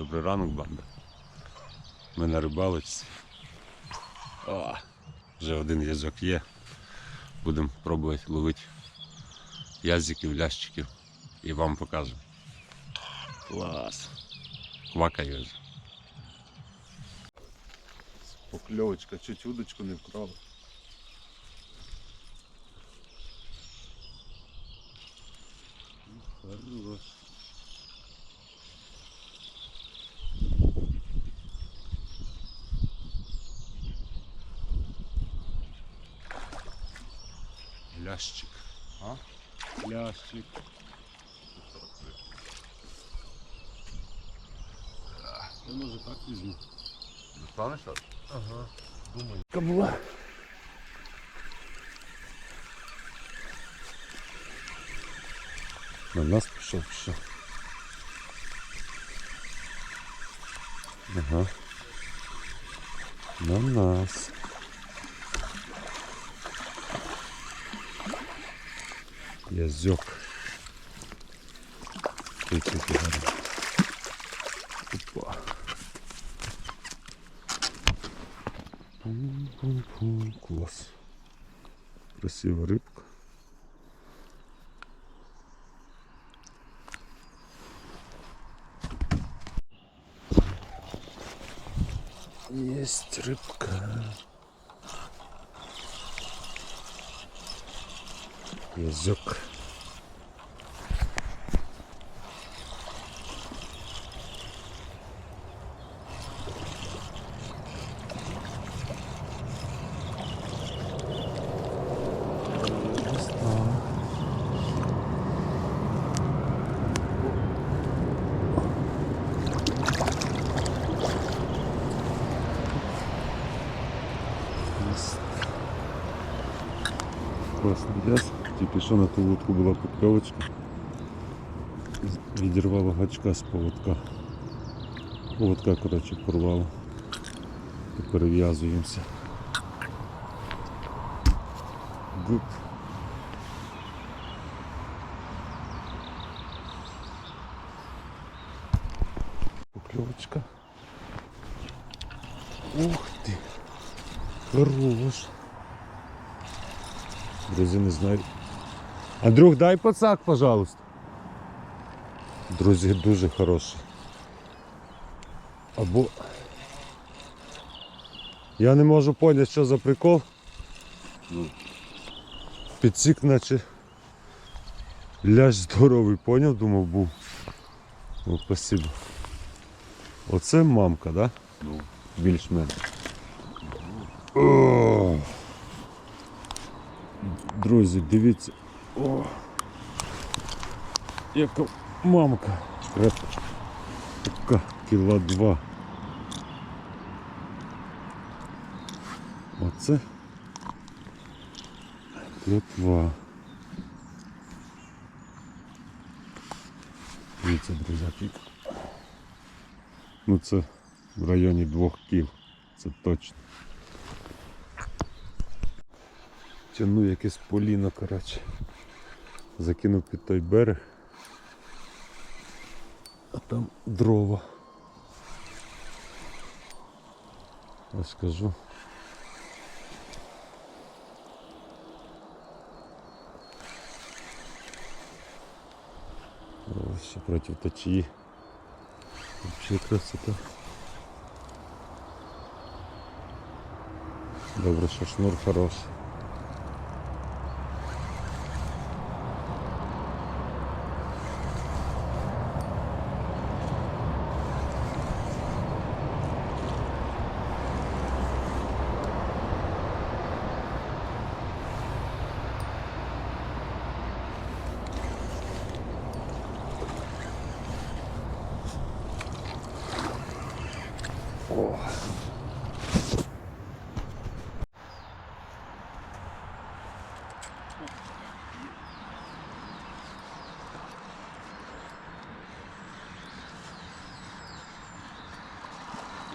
Добрий ранок, банда. Ми на рибалочці. О, вже один язик є. Будемо пробувати ловити язиків, лящиків і вам покажемо. Клас. Квакає вже. Покльовочка, чуть удочку не вкрала. Хорош. Лящик. А? Лящик. Я може так візьму. Достанеш так? Ага. Думаю. Кабла. На нас пішов, пішов. Ага. На нас. язьок. Опа. Пум-пум-пум. Класс. Красивая рыбка. Есть рыбка. Yazık. Классно, да? Тільки що на ту лодку була покльовочка. Відірвало гачка з поводка. Поводка, коротше, порвало. І перев'язуємося. Гуп. Покльовочка. Ух ти! Хорош. Друзі, не знаю. Андрюх, дай пацак, пожалуйста. Друзі, дуже хороший. Або. Я не можу поняти, що за прикол. Ну. Підсік, наче ляж здоровий, поняв, думав був. О, спасибо. Оце мамка, да? Ну. Більш-менш. Друзі, дивіться. О! Яка мамка. Крепка. Така кіла два. Оце плотва. Дивіться, друзяки. Ну це в районі двох кіл. Це точно. Тяну якесь поліно, коротше. Закинув під той берег. А там дрова. Ось скажу. Ось ще проти течії. Вообще красота. Добре, що шнур хороший.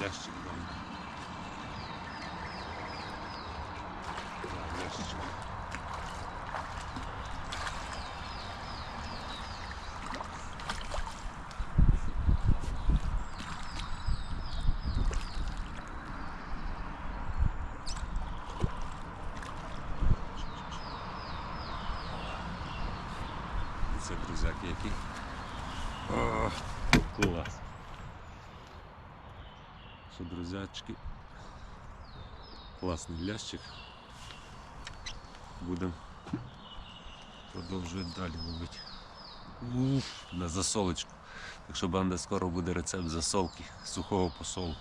Лящик там. Да, лящик. Клас. Що, друзячки, класний лящик. Будемо продовжувати далі ловити. Уф, на засолочку. Так що банда скоро буде рецепт засолки сухого посолу.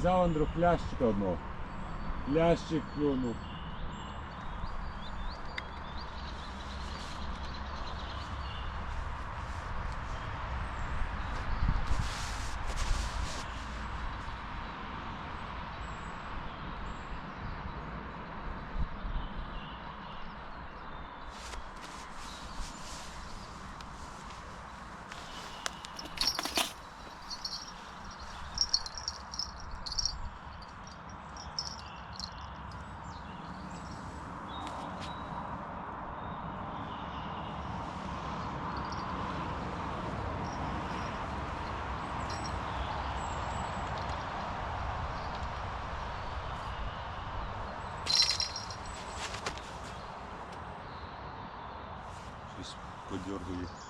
Взяв Андрю плящика одного. Плящик клюнув. Щось подергає.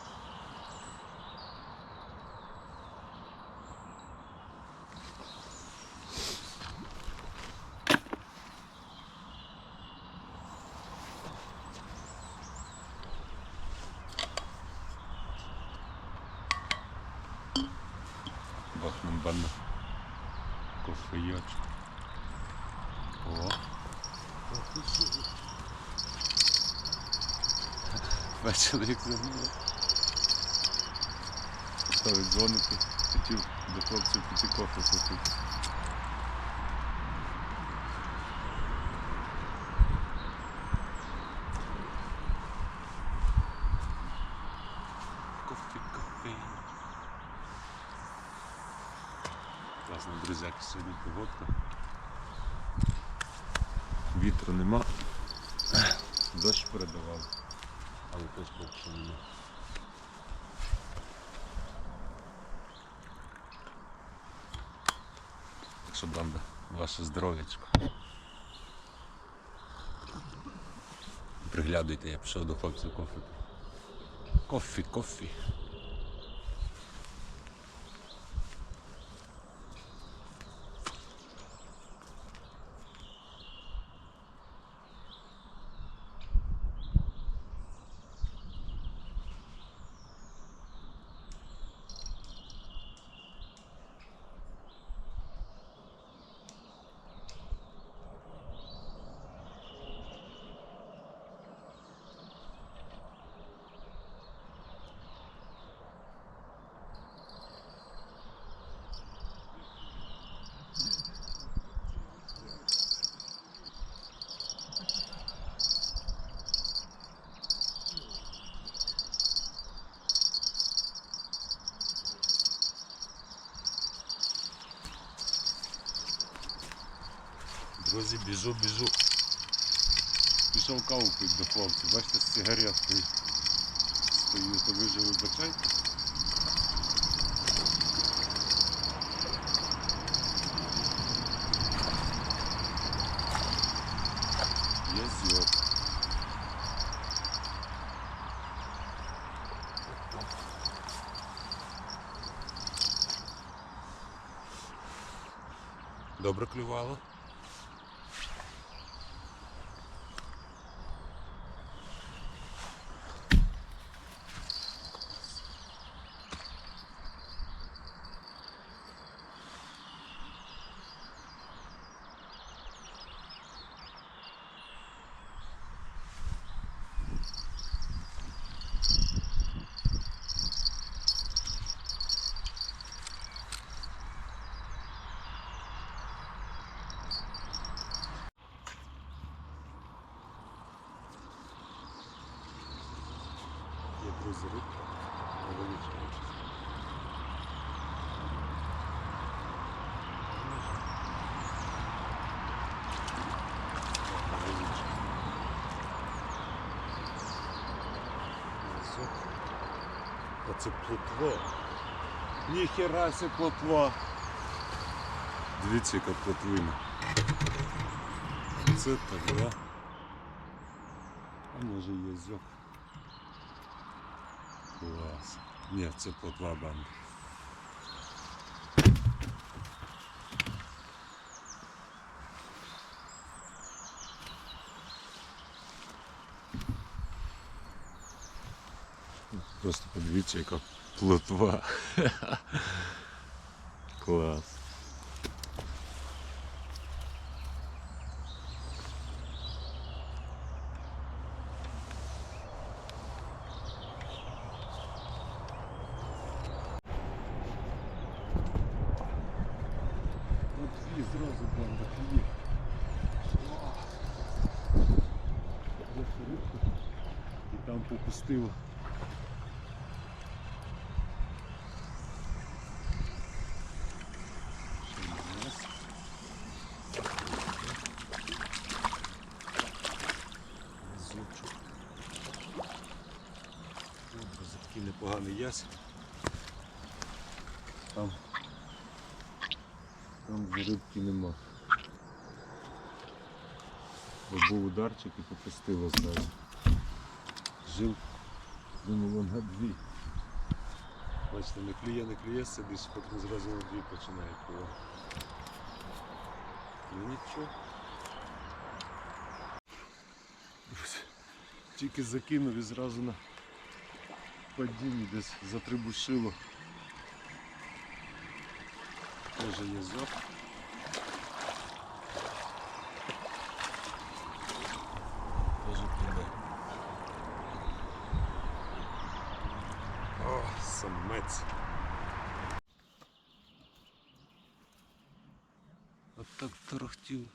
Як забило. Ставить дзвоники, хотів до хлопців піти кофе кофе. Класно, друзяки, сьогодні погодка. Вітру нема. Дощ передавав. Але теж поки що нема. Так ваше здоров'ячко. Приглядуйте, я пішов до хлопців кофе. Кофі, кофі. Друзі, біжу, біжу. Пішов каву пити до хлопців. Бачите, з сигареткою стою, то ви вже вибачайте. Є зйоб. Добре клювало. Це плотва. Ніхера це плотва. Дивіться, яка плотвина. Це так, да? А може язок. Клас. Ні, це плотва банда. Просто подивіться, яка плотва. Клас. От і зразу банда клює. І там попустило. Ще не раз. Разочок. Добре, за такий непоганий ясень. Там, там вже рибки нема. Бо був ударчик і попустило зразу. Жив, думав, на дві. Бачите, не клює, не клює, сидиш, потім зразу на дві починає клювати. Ну нічого. Тільки закинув і зразу на падінні десь затрибушило. Теж язок. Теж так торохтів.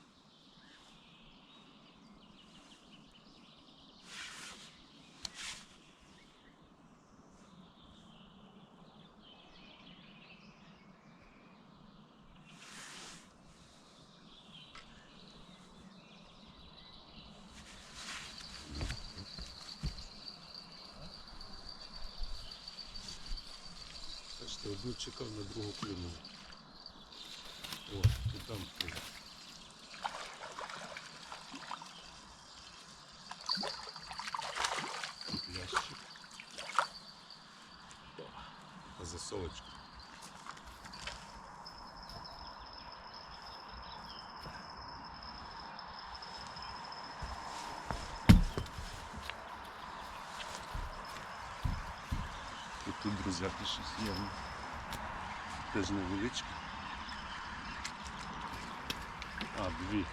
Бачите, одну чекав на другу клюнув. Там клюнув. Ящик. Засолочка. Тут, друзяки, щось є. Теж невеличке. А, дві.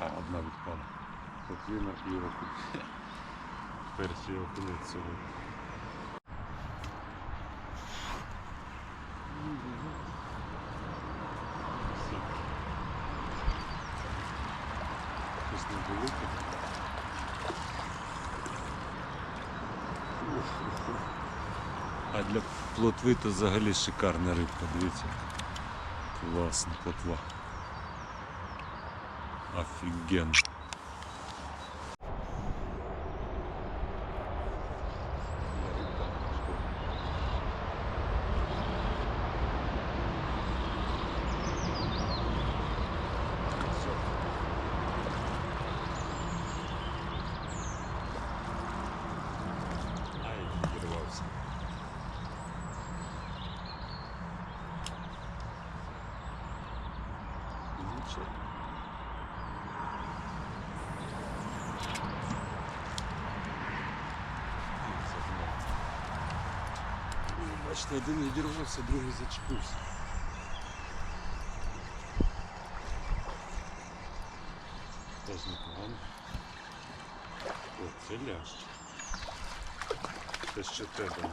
А, одна відпала. Котлина і окунь. Перший окунець сьогодні. Щось. А для плотви то взагалі шикарна рибка, дивіться. Класна плотва. Офігенно. Ай, відірвався. Нічого. Загнав. Ну, Бачите, один відірвався, другий зачепився. Теж непогано. О, це лящ. Це ще треба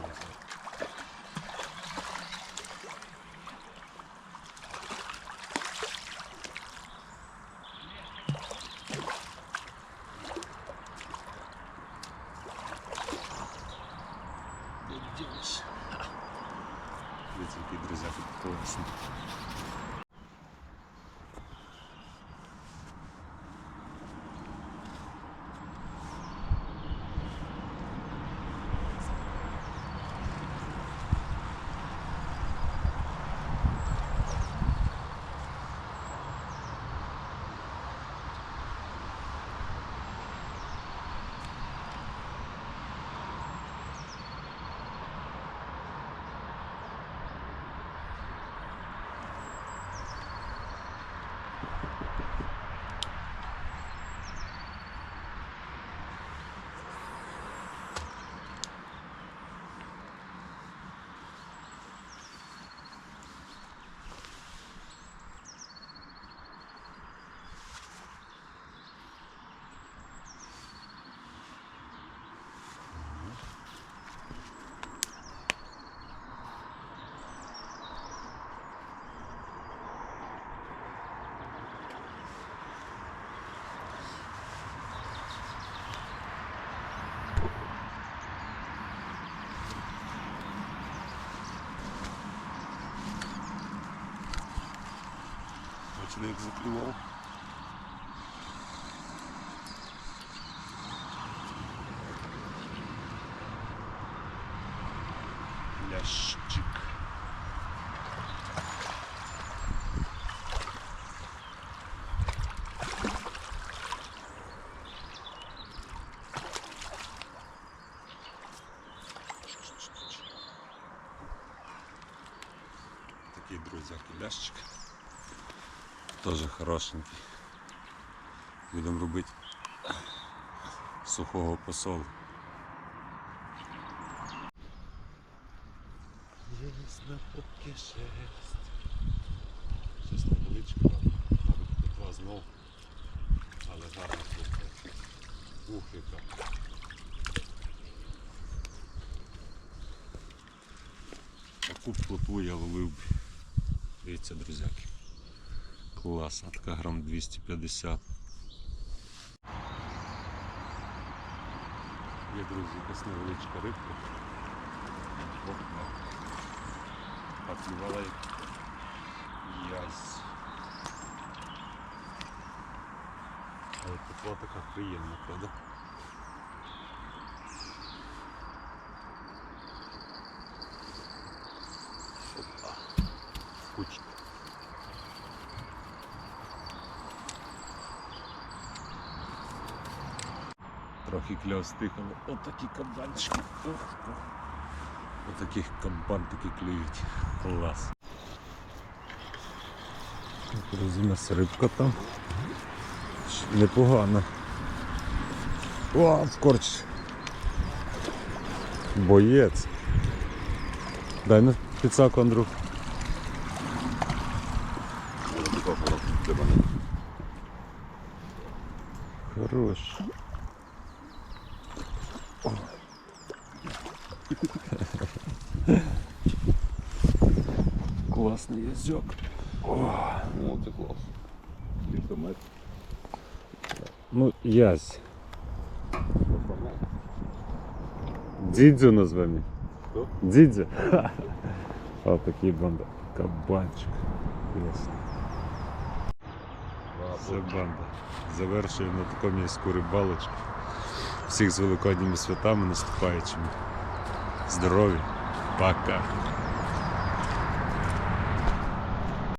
бачили, як заклював. Лящик. Такий друзяки лящик. Тоже хорошенький. Будемо робити сухого посолу. Єсть на попки шерсть. Щось невеличке, мабуть, петла знов. Але гарно слухає. Ух, яка. Таку плотву я ловив. Дивіться, друзяки. Клас, а така грам 250. Є, друзі, якась невеличка рибка. Як язь. Але тепла така приємна, правда? Трохи кльов стих, але отакі кабанчики. Отаких кабантики клюють. Клас. Друзі, у нас рибка там. Непогана. О, скорч. Боєць. Дай на підсаку, Андрюх. Хорош. Класний язьок. О, це клас. Скільки метрів? Ну, язь. Дідзю назвемо. Хто? Дідзю. О, такий банда. Кабанчик. Ясно. Це банда. Завершуємо на такому міську рибалочку. Всіх з великодніми святами наступаючими. Здорові. Пока.